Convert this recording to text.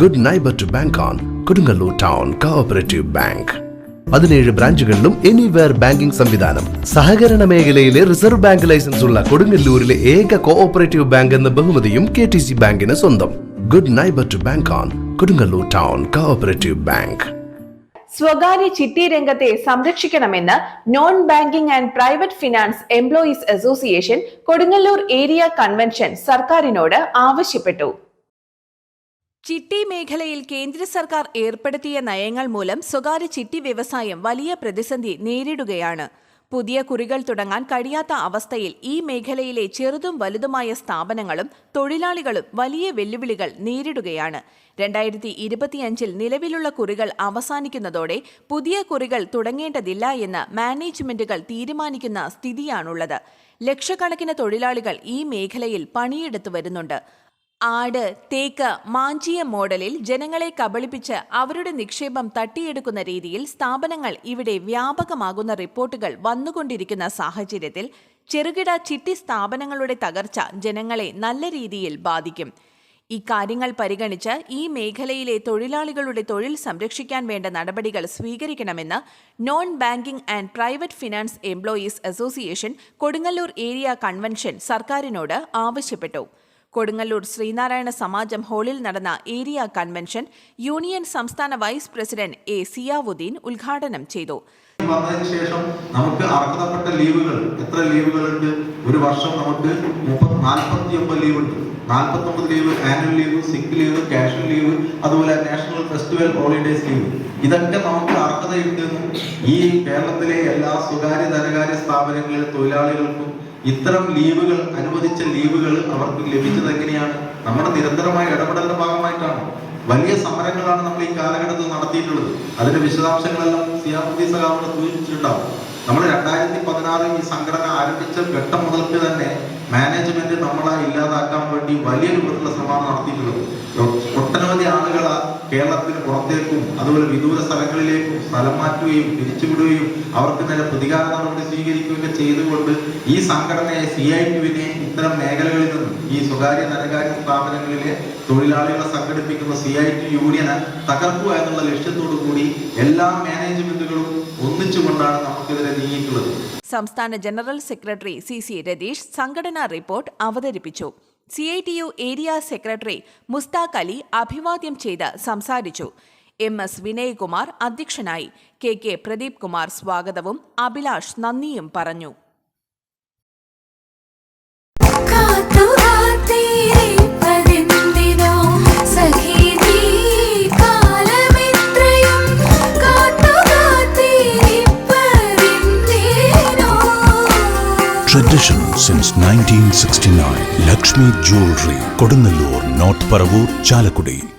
Good neighbour to bank on Kodungallur town cooperative bank പതിനേഴ് ബ്രാഞ്ചുകളിലും anywhere banking സംവിധാനം. സഹകരണ മേഖലയിലെ റിസർവ് ബാങ്ക് ലൈസൻസ് ഉള്ള കൊടുങ്ങല്ലൂരിലെ ഏക കോഓപ്പറേറ്റീവ് ബാങ്ക് എന്ന ബഹുമതിയും കെ ടി സി ബാങ്കിന് സ്വന്തം. Good neighbour to bank on Kodungallur town cooperative bank സ്വകാര്യ ചിട്ടി രംഗത്തെ സംരക്ഷിക്കണമെന്ന് non banking and private finance employees association Kodungallur area convention സർക്കാരിനോട് ആവശ്യപ്പെട്ടു. ചിട്ടി മേഖലയിൽ കേന്ദ്ര സർക്കാർ ഏർപ്പെടുത്തിയ നയങ്ങൾ മൂലം സ്വകാര്യ ചിട്ടി വ്യവസായം വലിയ പ്രതിസന്ധി നേരിടുകയാണ്. പുതിയ കുറികൾ തുടങ്ങാൻ കഴിയാത്ത അവസ്ഥയിൽ ഈ മേഖലയിലെ ചെറുതും വലുതുമായ സ്ഥാപനങ്ങളും തൊഴിലാളികളും വലിയ വെല്ലുവിളികൾ നേരിടുകയാണ്. രണ്ടായിരത്തി ഇരുപത്തിയഞ്ചിൽ നിലവിലുള്ള കുറികൾ അവസാനിക്കുന്നതോടെ പുതിയ കുറികൾ തുടങ്ങേണ്ടതില്ല എന്ന് മാനേജ്മെന്റുകൾ തീരുമാനിക്കുന്ന സ്ഥിതിയാണുള്ളത്. ലക്ഷക്കണക്കിന് തൊഴിലാളികൾ ഈ മേഖലയിൽ പണിയെടുത്തു വരുന്നുണ്ട്. ആട് തേക്ക് മാഞ്ചിയ മോഡലിൽ ജനങ്ങളെ കബളിപ്പിച്ച് അവരുടെ നിക്ഷേപം തട്ടിയെടുക്കുന്ന രീതിയിൽ സ്ഥാപനങ്ങൾ ഇവിടെ വ്യാപകമാകുന്ന റിപ്പോർട്ടുകൾ വന്നുകൊണ്ടിരിക്കുന്ന സാഹചര്യത്തിൽ ചെറുകിട ചിട്ടി സ്ഥാപനങ്ങളുടെ തകർച്ച ജനങ്ങളെ നല്ല രീതിയിൽ ബാധിക്കും. ഇക്കാര്യങ്ങൾ പരിഗണിച്ച് ഈ മേഖലയിലെ തൊഴിലാളികളുടെ തൊഴിൽ സംരക്ഷിക്കാൻ വേണ്ട നടപടികൾ സ്വീകരിക്കണമെന്ന് non banking and private finance employees association Kodungallur area convention സർക്കാരിനോട് ആവശ്യപ്പെട്ടു. കൊടുങ്ങല്ലൂർ ശ്രീനാരായണ സമാജം ഹാളിൽ നടന്ന ഏരിയ കൺവെൻഷൻ യൂണിയൻ സംസ്ഥാന വൈസ് പ്രസിഡന്റ് എ സിയാവുദ്ദീൻ ഉദ്ഘാടനം ചെയ്തു. വന്നതിന് ശേഷം നമുക്ക് അർഹതപ്പെട്ട ലീവുകൾ എത്ര ലീവുകളുണ്ട്? ഒരു വർഷം നമുക്ക് മുപ്പത് നാൽപ്പത്തി ഒമ്പത് ലീവ് ഉണ്ട് നാൽപ്പത്തി ഒമ്പത് leave annual leave sick leave casual leave അതുപോലെ നാഷണൽ ഫെസ്റ്റിവൽ ഹോളിഡേസ് ലീവ്. ഇതൊക്കെ നമുക്ക് അർഹതയുണ്ടെന്നും ഈ കേരളത്തിലെ എല്ലാ സ്വകാര്യ ധനകാര്യ സ്ഥാപനങ്ങളിലെ തൊഴിലാളികൾക്കും ഇത്തരം ലീവുകൾ അനുവദിച്ച ലീവുകൾ അവർക്ക് ലഭിച്ചത് എങ്ങനെയാണ്? നമ്മുടെ നിരന്തരമായ ഇടപെടലിന്റെ ഭാഗമായിട്ടാണ്? വലിയ സമരങ്ങളാണ് നമ്മൾ ഈ കാലഘട്ടത്തിൽ നടത്തിയിട്ടുള്ളത്. അതിന്റെ വിശദാംശങ്ങളെല്ലാം സിയാമുദ്ദീൻ സഖാവിടെ സൂചിപ്പിച്ചിട്ടുണ്ടാവും. നമ്മൾ രണ്ടായിരത്തി പതിനാറിൽ ഈ സംഘടന ആരംഭിച്ച ഘട്ടം മുതൽക്ക് തന്നെ മാനേജ്മെന്റ് നമ്മളെ ഇല്ലാതാക്കാൻ വേണ്ടി വലിയ രൂപത്തിലുള്ള ശ്രമമാണ് നടത്തിയിട്ടുള്ളത്. ഒട്ടനവധി ആളുകൾ കേരളത്തിന് പുറത്തേക്കും അതുപോലെ വിദൂര സ്ഥലങ്ങളിലേക്കും സ്ഥലം മാറ്റുകയും പിരിച്ചുവിടുകയും അവർക്ക് നേരെ പ്രതികാര നടപടി സ്വീകരിക്കുകയൊക്കെ ചെയ്തുകൊണ്ട് ഈ സംഘടനയെ സി ഐ ടുവിനെ ഇത്തരം മേഖലകളിൽ നിന്നും ഈ സ്വകാര്യ ധനകാര്യ സ്ഥാപനങ്ങളിലെ തൊഴിലാളികളെ സംഘടിപ്പിക്കുന്ന സി ഐ ടി യൂണിയനെ തകർക്കുക എന്നുള്ള ലക്ഷ്യത്തോടു കൂടി എല്ലാ മാനേജ്മെന്റുകളും ഒന്നിച്ചുകൊണ്ടാണ് നമുക്കെതിരെ നീങ്ങിയിട്ടുള്ളത്. സംസ്ഥാന general secretary C C Ratheesh സംഘടനാ റിപ്പോർട്ട് അവതരിപ്പിച്ചു. C I T U area secretary Mushtaq Ali അഭിവാദ്യം ചെയ്ത് സംസാരിച്ചു. എം എസ് വിനയ്കുമാർ അധ്യക്ഷനായി കെ കെ പ്രദീപ് കുമാർ സ്വാഗതവും അഭിലാഷ് നന്ദിയും പറഞ്ഞു Tradition since 1969. Lakshmi Jewelry, Kodunallur, North Paravur, Chalakudi.